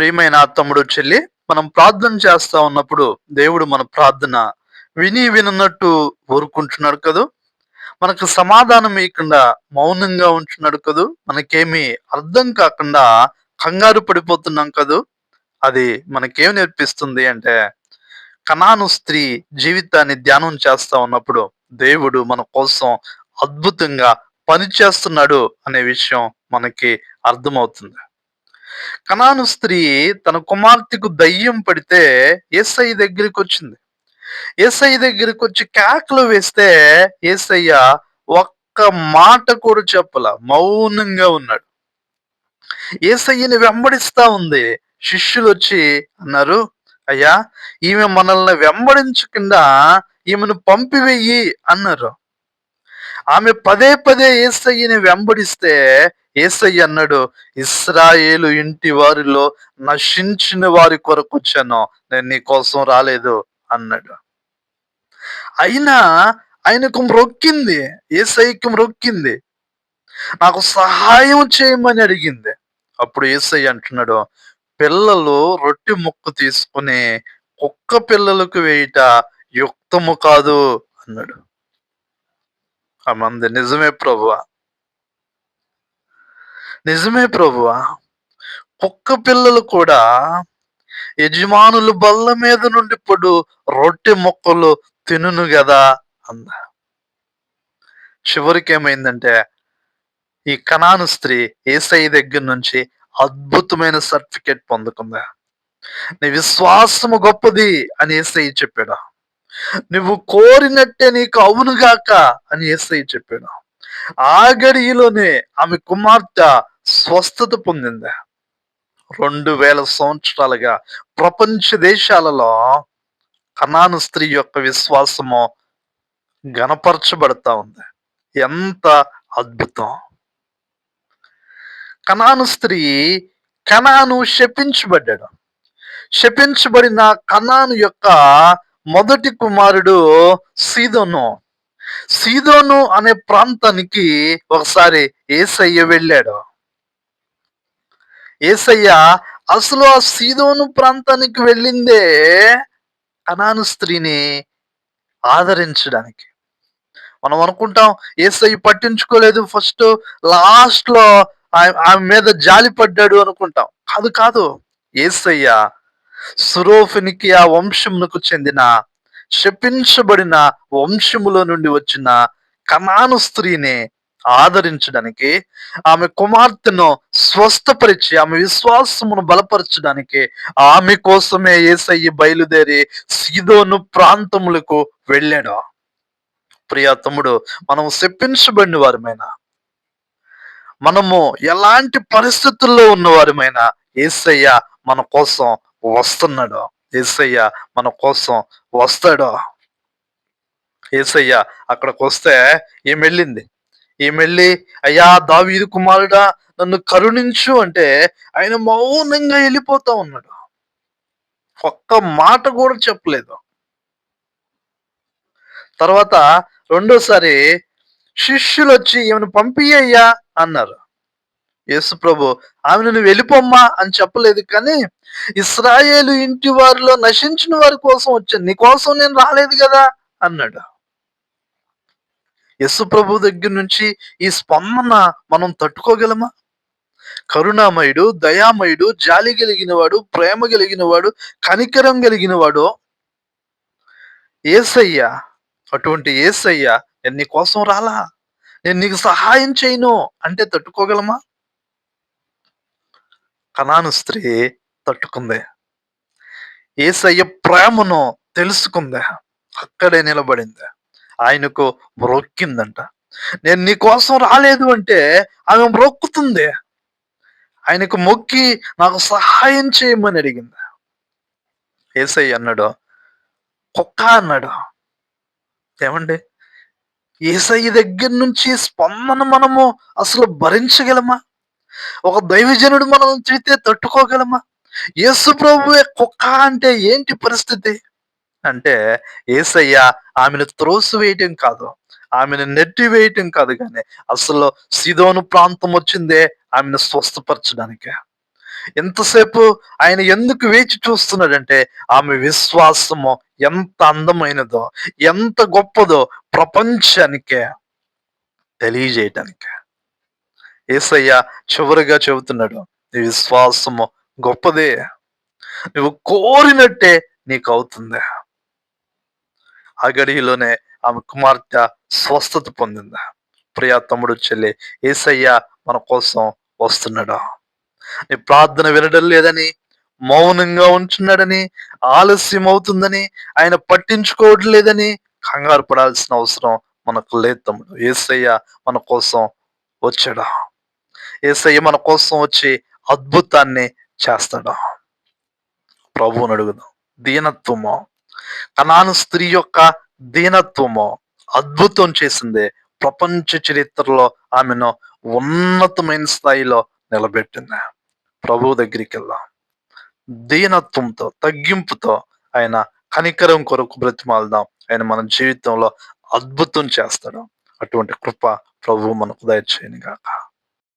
ప్రియమైన తమ్ముడు చెల్లి మనం ప్రార్థన చేస్తా ఉన్నప్పుడు దేవుడు మన ప్రార్థన విని వినున్నట్టు ఊరుకుంటున్నాడు కదూ? మనకు సమాధానం ఇవ్వకుండా మౌనంగా ఉంటున్నాడు కదూ? మనకేమీ అర్థం కాకుండా కంగారు పడిపోతున్నాం కదూ? అది మనకేం నేర్పిస్తుంది అంటే కణాను స్త్రీ జీవితాన్ని ధ్యానం చేస్తా ఉన్నప్పుడు దేవుడు మన కోసం అద్భుతంగా పని చేస్తున్నాడు అనే విషయం మనకి అర్థమవుతుంది. కనాను స్త్రీ తన కుమార్తెకు దయ్యం పడితే ఏసై దగ్గరికి వచ్చింది. ఏసై దగ్గరికి వచ్చి కేకలు వేస్తే ఏసయ్య ఒక్క మాట కూడా చెప్పల మౌనంగా ఉన్నాడు. ఏసయ్యని వెంబడిస్తా ఉంది. శిష్యులు వచ్చి అన్నారు అయ్యా ఈమె మనల్ని వెంబడించకుండా ఈమెను పంపివేయి అన్నారు. ఆమె పదే పదే ఏసయ్యని వెంబడిస్తే ఏసయ్య అన్నాడు ఇస్రాయేలు ఇంటి వారిలో నశించిన వారి కొరకు వచ్చాను నేను నీ కోసం రాలేదు అన్నాడు. అయినా ఆయనకు మ్రొక్కింది ఏసైకి మ్రొక్కింది. నాకు సహాయం చేయమని అడిగింది. అప్పుడు ఏసై అంటున్నాడు పిల్లలు రొట్టె ముక్కు తీసుకుని కుక్క పిల్లలకు వేయట యుక్తము కాదు అన్నాడు. ఆ మంది నిజమే ప్రభువా నిజమే ప్రభువా. కుక్క పిల్లలు కూడా యజమానులు బల్ల మీద నుండి పడు రొట్టె మొక్కలు తినును కదా అంద. చివరికి ఏమైందంటే ఈ కణాను స్త్రీ ఏసై దగ్గర నుంచి అద్భుతమైన సర్టిఫికేట్ పొందుకుందా. నీ విశ్వాసము గొప్పది అని ఏసై చెప్పాడు. నువ్వు కోరినట్టే నీకు అవునుగాక అని ఏసై చెప్పాడు. ఆ గడియలోనే ఆమె కుమార్తె స్వస్థత పొందింది. రెండు వేల సంవత్సరాలుగా ప్రపంచ దేశాలలో కనాను స్త్రీ యొక్క విశ్వాసము గణపరచబడతా ఉంది. ఎంత అద్భుతం! కనాను స్త్రీ కనాను శపించబడ్డాడు. శపించబడిన కనాను యొక్క మొదటి కుమారుడు సీదోను. సీదోను అనే ప్రాంతానికి ఒకసారి ఏసయ్య వెళ్ళాడు. ఏసయ్య అసలు ఆ సీదోను ప్రాంతానికి వెళ్ళిందే కనాను స్త్రీని ఆదరించడానికి. మనం అనుకుంటాం ఏసై పట్టించుకోలేదు. ఫస్ట్ లాస్ట్లో ఆమె మీద జాలి పడ్డాడు అనుకుంటాం. కాదు కాదు. ఏసయ్య సురోఫినికి ఆ వంశమునకు చెందిన శపించబడిన వంశములో నుండి వచ్చిన కనాను స్త్రీని ఆదరించడానికి ఆమె కుమార్తెను స్వస్థపరిచి ఆమె విశ్వాసమును బలపరచడానికి ఆమె కోసమే ఏసయ్యి బయలుదేరి సీదోను ప్రాంతములకు వెళ్ళాడు. ప్రియా తమ్ముడు మనం శప్పించబడిన వారమైనా మనము ఎలాంటి పరిస్థితుల్లో ఉన్నవారమైనా ఏసయ్య మన కోసం వస్తున్నాడు. ఏసయ్య మన కోసం వస్తాడు. ఏసయ్య అక్కడికి వస్తే ఏం వెళ్ళింది ఏమెళ్ళి అయ్యా దావీదు కుమారుడా నన్ను కరుణించు అంటే ఆయన మౌనంగా వెళ్ళిపోతా ఉన్నాడు. ఒక్క మాట కూడా చెప్పలేదు. తర్వాత రెండోసారి శిష్యులు వచ్చి ఈమెను పంపియ్యా అన్నారు. యేసు ప్రభు ఆమె నువ్వు వెళ్ళిపోమ్మా అని చెప్పలేదు కానీ ఇస్రాయేలు ఇంటి వారిలో నశించిన వారి కోసం వచ్చాను. నీ కోసం నేను రాలేదు కదా అన్నాడు. యశు ప్రభు దగ్గర నుంచి ఈ స్పందన మనం తట్టుకోగలమా? కరుణామయుడు దయామయుడు జాలి కలిగిన వాడు ప్రేమ కలిగిన వాడు కనికరం కలిగిన వాడు ఏసయ్య అటువంటి ఏసయ్య నేను నీ కోసం రాలా? నేను నీకు సహాయం చేయను అంటే తట్టుకోగలమా? కణాను స్త్రీ తట్టుకుంది. ఏసయ్య ప్రేమను తెలుసుకుంది. అక్కడే నిలబడింది. ఆయనకు మ్రొక్కిందంట. నేను నీ కోసం రాలేదు అంటే ఆమె మ్రొక్కుతుంది. ఆయనకు మొక్కి నాకు సహాయం చేయమని అడిగింది. ఏసై అన్నాడు కుక్క అన్నాడు. ఏమండి? ఏసై దగ్గర నుంచి స్పందన మనము అసలు భరించగలమా? ఒక దైవజనుడు మనం తిడితే తట్టుకోగలమా? యేసు ప్రభువే కుక్క అంటే ఏంటి పరిస్థితి? అంటే ఏసయ్య ఆమెను త్రోసి వేయటం కాదు ఆమెను నెట్టి వేయటం కాదు కానీ అసలు సిదోను ప్రాంతం వచ్చిందే ఆమెను స్వస్థపరచడానికి. ఎంతసేపు ఆయన ఎందుకు వేచి చూస్తున్నాడంటే ఆమె విశ్వాసము ఎంత అందమైనదో ఎంత గొప్పదో ప్రపంచానికే తెలియజేయటానికి. ఏసయ్య చివరిగా చెబుతున్నాడు నీ విశ్వాసము గొప్పదే. నువ్వు కోరినట్టే నీకు అవుతుంది ఆ గడిలోనే ఆమె కుమార్తె స్వస్థత పొందింది. ప్రియా తమ్ముడు చెల్లి ఏసయ్య మన కోసం వస్తున్నాడు. నీ ప్రార్థన వినడం లేదని మౌనంగా ఉంటున్నాడని ఆలస్యం అవుతుందని ఆయన పట్టించుకోవడం లేదని కంగారు పడాల్సిన అవసరం మనకు లేదు తమ్ముడు. ఏసయ్య మన కోసం వచ్చాడా? ఏసయ్య మన కోసం వచ్చి అద్భుతాన్ని చేస్తాడు. ప్రభువుని అడుగుదాం. దీనత్వము. కనాను స్త్రీ యొక్క దీనత్వము అద్భుతం చేసిందే. ప్రపంచ చరిత్రలో ఆమెను ఉన్నతమైన స్థాయిలో నిలబెట్టింది. ప్రభువు దగ్గరికి వెళ్దాం. దీనత్వంతో తగ్గింపుతో ఆయన కనికరం కొరకు బ్రతిమాలదాం. ఆయన మన జీవితంలో అద్భుతం చేస్తాడు. అటువంటి కృప ప్రభువు మనకు దయచేయను గాక